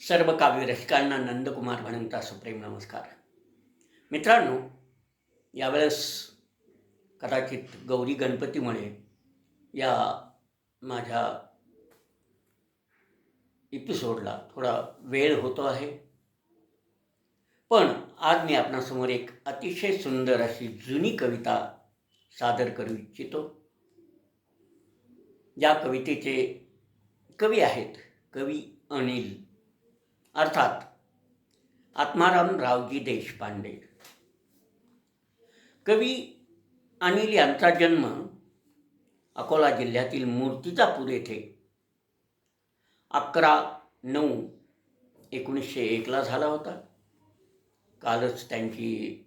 सर्व काव्य रसिकांना नंदकुमार म्हणूनचा सुप्रेम नमस्कार. मित्रांनो यावेळेस कदाचित गौरी गणपतीमुळे या माझ्या एपिसोडला थोडा वेळ होतो आहे. पण आज मी आपणासमोर एक अतिशय सुंदर अशी जुनी कविता सादर करू इच्छितो. या कवितेचे कवी आहेत कवी अनिल अर्थात आत्माराम रावजी देशपांडे. कवी अनिल यांचा जन्म अकोला जिल्ह्यातील मूर्तिजापूर येथे अकरा नऊ एकोणीसशे एकला झाला होता. कालच त्यांची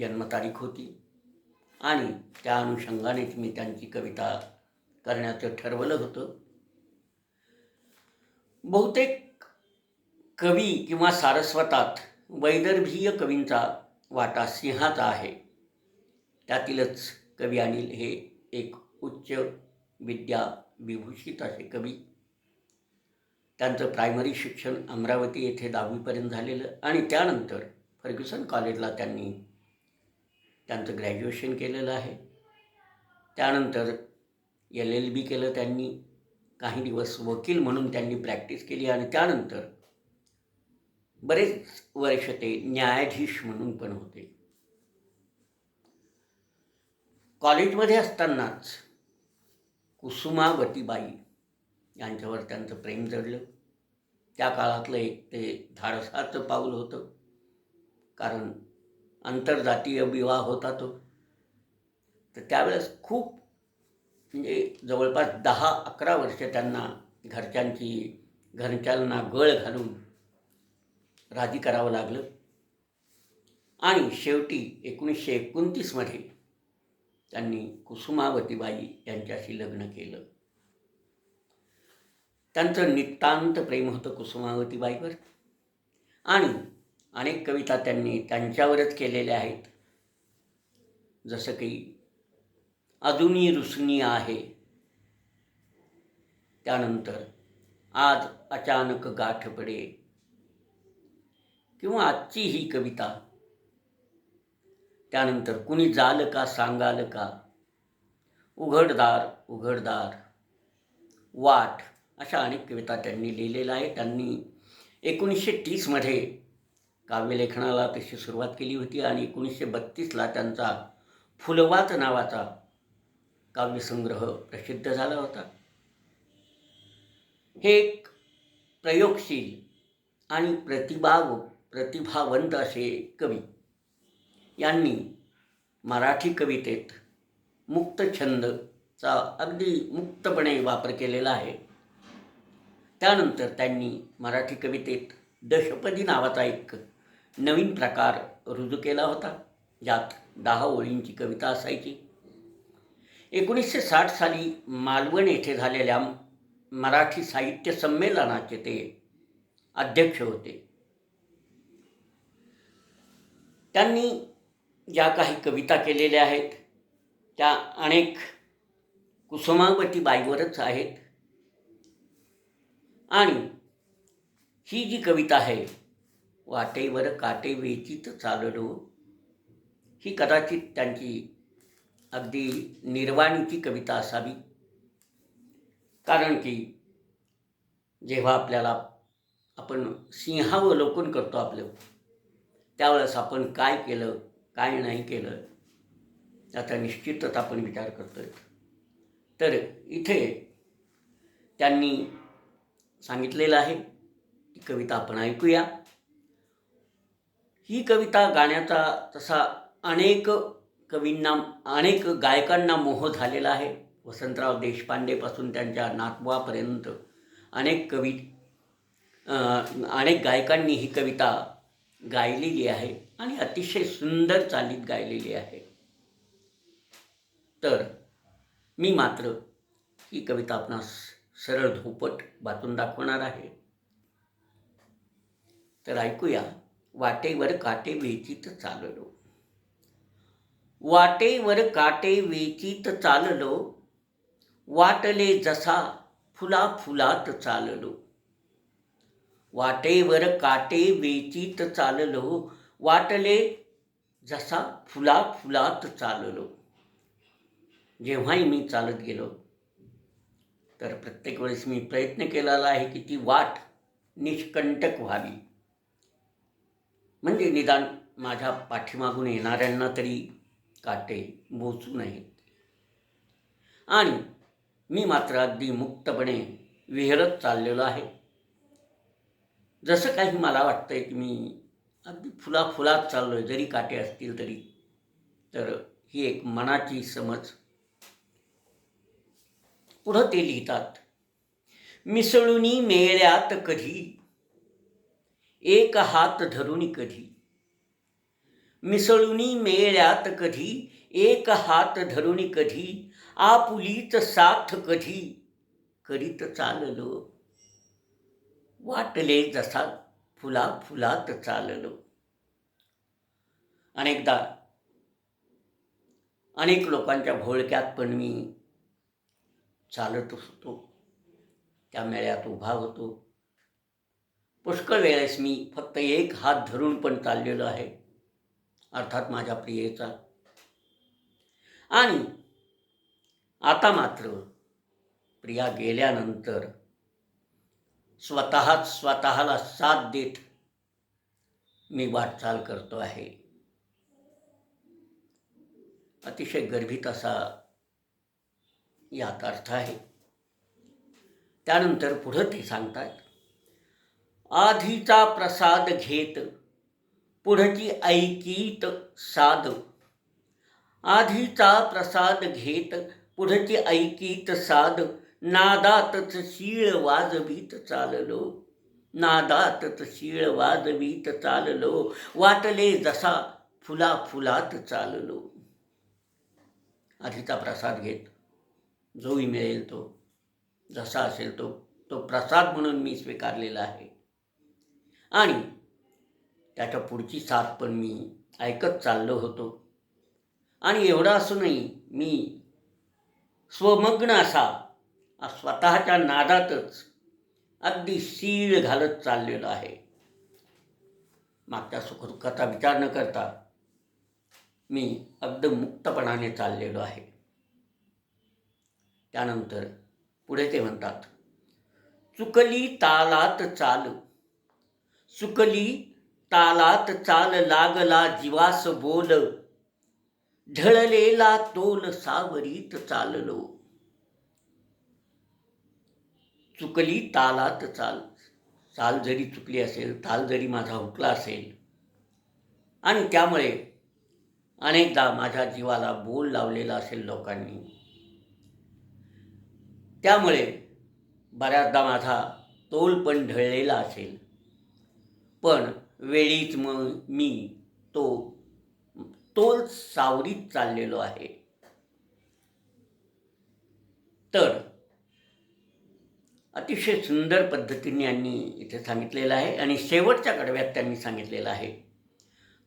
जन्मतारीख होती आणि त्या अनुषंगानेच मी त्यांची कविता करण्याचं ठरवलं होतं. बहुतेक कवी किंवा सारस्वतात वैदर्भीय कवींचा वाटा सिंहाचा आहे. त्यातीलच कवी अनिल हे एक उच्च विद्या विभूषित असे कवी. त्यांचं प्रायमरी शिक्षण अमरावती येथे दहावीपर्यंत झालेलं आणि त्यानंतर फर्ग्युसन कॉलेजला त्यांनी त्यांचं ग्रॅज्युएशन केलेलं आहे. त्यानंतर एल एल बी केलं त्यांनी. काही दिवस वकील म्हणून त्यांनी प्रॅक्टिस केली आणि त्यानंतर बरेच वर्ष ते न्यायाधीश म्हणून पण होते. कॉलेजमध्ये असतानाच कुसुमावतीबाई यांच्यावर त्यांचं प्रेम जडलं. त्या काळातलं एक ते धाडसाचं पाऊल होतं. कारण आंतरजातीय विवाह होता तो. तर त्यावेळेस खूप म्हणजे जवळपास दहा अकरा वर्ष त्यांना घरच्यांची घरच्यांना गळ घालून राजी करावं लागलं. आणि शेवटी एकोणीसशे एकोणतीसमध्ये त्यांनी कुसुमावतीबाई यांच्याशी लग्न केलं. त्यांचं नितांत प्रेम होतं कुसुमावतीबाईवर आणि अनेक कविता त्यांनी त्यांच्यावरच केलेल्या आहेत. जसं की अजूनही रुसनी आहे. त्यानंतर आज अचानक गाठ पडे किंवा आजची ही कविता. त्यानंतर कुणी जाल का सांगाल का? उघडदार उघडदार. वाट अशा अनेक कविता त्यांनी लिहिलेल्या आहे त्यांनी एकोणीसशे तीसमध्ये काव्यलेखनाला तशी सुरुवात केली होती आणि एकोणीसशे बत्तीसला त्यांचा फुलवात नावाचा काव्यसंग्रह प्रसिद्ध झाला होता. हे एक प्रयोगशील आणि प्रतिभाव प्रतिभावंत असे कवी. यांनी मराठी कवितेत मुक्त छंदचा अगदी मुक्तपणे वापर केलेला आहे. त्यानंतर त्यांनी मराठी कवितेत दशपदी नावाचा एक नवीन प्रकार रुजू केला होता ज्यात दहा ओळींची कविता असायची. एकोणीसशे साठ साली मालवण येथे झालेल्या मराठी साहित्य संमेलनाचे ते अध्यक्ष होते. त्यांनी ज्या काही कविता केलेल्या आहेत त्या अनेक कुसुमावती बाईवरच आहेत. आणि ही जी कविता आहे वाटेवर काटे वेचीत चाललो ही कदाचित त्यांची अगदी निर्वाणीची कविता असावी. कारण की जेव्हा आपल्याला आपण सिंहावलोकन करतो आपलं त्यावेळेस आपण काय केलं काय नाही केलं याचा निश्चितच आपण विचार करतो आहे तर इथे त्यांनी सांगितलेलं आहे ती कविता आपण ऐकूया. ही कविता गाण्याचा तसा अनेक कवींना अनेक गायकांना मोह झालेला आहे. वसंतराव देशपांडेपासून त्यांच्या नातवापर्यंत अनेक कवी अनेक गायकांनी ही कविता गायलेली आहे आणि अतिशय सुंदर चालीत गायलेली आहे. तर मी मात्र ही कविता आपणास सरळ धोपट वाचून दाखवणार आहे. तर ऐकूया वाटेवर काटे वेचीत चाललो. वाटेवर काटे वेचीत चाललो वाटले जसा फुला फुलात चाललो. वाटेवर काटे वेचीत चाललो. वाटले जसा फुला फुलात चाललो. जेव्हाही मी चालत गेलो तर प्रत्येक वेळेस मी प्रयत्न केलेला आहे की ती वाट निष्कंटक व्हावी. म्हणजे निदान माझ्या पाठीमागून येणाऱ्यांना तरी काटे बोचू नयेत. आणि मी मात्र अगदी मुक्तपणे विहरत चाललेलो आहे. जसं काही मला वाटतंय की मी अगदी फुला फुलात चाललो आहे जरी काटे असतील तरी. तर ही एक मनाची समज. पुढं ते लिहितात मिसळुनी मेळ्यात कधी एक हात धरुनी कधी. मिसळुनी मेळ्यात कधी एक हात धरुनी कधी आपुलीच साथ कधी करीत चाललो. वाटले जसा फुला फुलात चाललो. अनेकदा अनेक लोकांच्या भोळक्यात पण मी चालत असतो. त्या मेळ्यात उभा होतो. पुष्कळ वेळेस मी फक्त एक हात धरून पण चाललेलो आहे अर्थात माझ्या प्रियेचा. आणि आता मात्र प्रिया गेल्यानंतर स्वतःच स्वतःला साथ देत मी वाटचाल करतो आहे. अतिशय गर्भित असा यात अर्थ आहे. त्यानंतर पुढं ते सांगतात आधीचा प्रसाद घेत पुढची ऐकीत साध. आधीचा प्रसाद घेत पुढची ऐकीत साध. नादातच शीळ वाजवीत चाललो. नादातच शीळ वाजवीत चाललो. वाटले जसा फुला फुलात चाललो. आधीचा प्रसाद घेत जोही मिळेल तो. जसा असेल तो तो प्रसाद म्हणून मी स्वीकारलेला आहे. आणि त्याच्या पुढची साथ पण मी ऐकत चाललो होतो. आणि एवढा असूनही मी स्वमग्न असा स्वतःच्या नादातच अगदी सीळ घालत चाललेलो आहे. मागच्या सुखदुःखाचा विचार न करता मी अगदी मुक्तपणाने चाललेलो आहे. त्यानंतर पुढे ते म्हणतात चुकली तालात चाल चुकली तालात चाल लागला जीवास बोल ढळलेला तोल सावरीत चाललो. चुकली तालात चाल चाल जरी चुकली असेल ताल जरी माझा हुकला असेल. आणि त्यामुळे अनेकदा माझ्या जीवाला बोल लावलेला असेल लोकांनी. त्यामुळे बऱ्याचदा माझा तोल पण ढळलेला असेल. पण वेळीच मग मी तो तोल सावरीत चाललेलो आहे. तर अतिशय सुंदर पद्धतीने यांनी इथे सांगितलेलं आहे आणि शेवटच्या कडव्यात त्यांनी सांगितलेलं आहे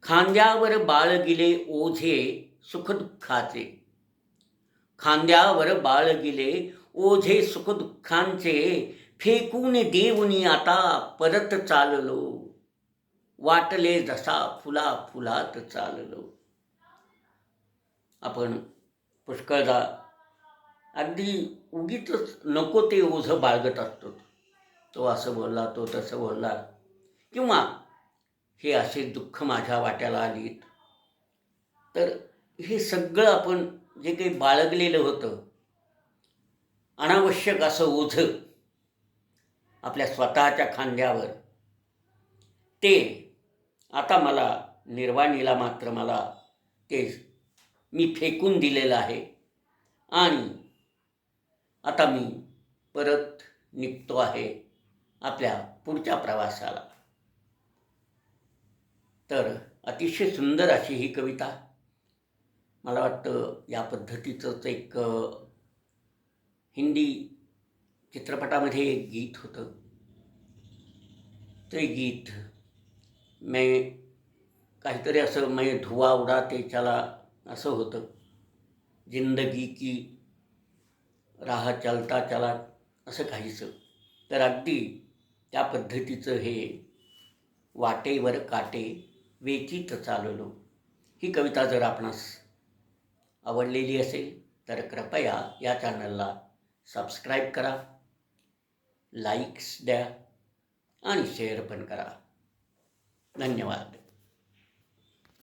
खांद्यावर बाळ गिले ओझे सुखदुःखाचे. खांद्यावर बाळ गिले ओझे सुखदुःखांचे फेकून देऊनी आता परत चाललो. वाटले जसा फुला फुलात चाललो. आपण पुष्कळदा अगदी उगीच नको ते ओझं बाळगत असतो. तो असं बोलला तो तसं बोलला. किंवा हे असे दुःख माझ्या वाट्याला आलीत. तर हे सगळं आपण जे काही बाळगलेलं होतं अनावश्यक असं ओझं आपल्या स्वतःच्या खांद्यावर ते आता मला निर्वाणीला मात्र मला ते मी फेकून दिलेलं आहे. आणि आता मी परत निघतो आहे आपल्या पुढच्या प्रवासाला. तर अतिशय सुंदर अशी ही कविता. मला वाटतं या पद्धतीचंच एक हिंदी चित्रपटामध्ये एक गीत होतं. ते गीत मै काहीतरी असं मै धुवा उडा त्याच्याला असं होतं. जिंदगी की राह चलता चला असं काहीचं तर अगदी त्या पद्धतीचं हे वाटेवर काटे वेचित चाललो ही कविता जर आपणास आवडलेली असेल तर कृपया या चॅनलला सबस्क्राईब करा लाईक्स द्या आणि शेअर पण करा. धन्यवाद.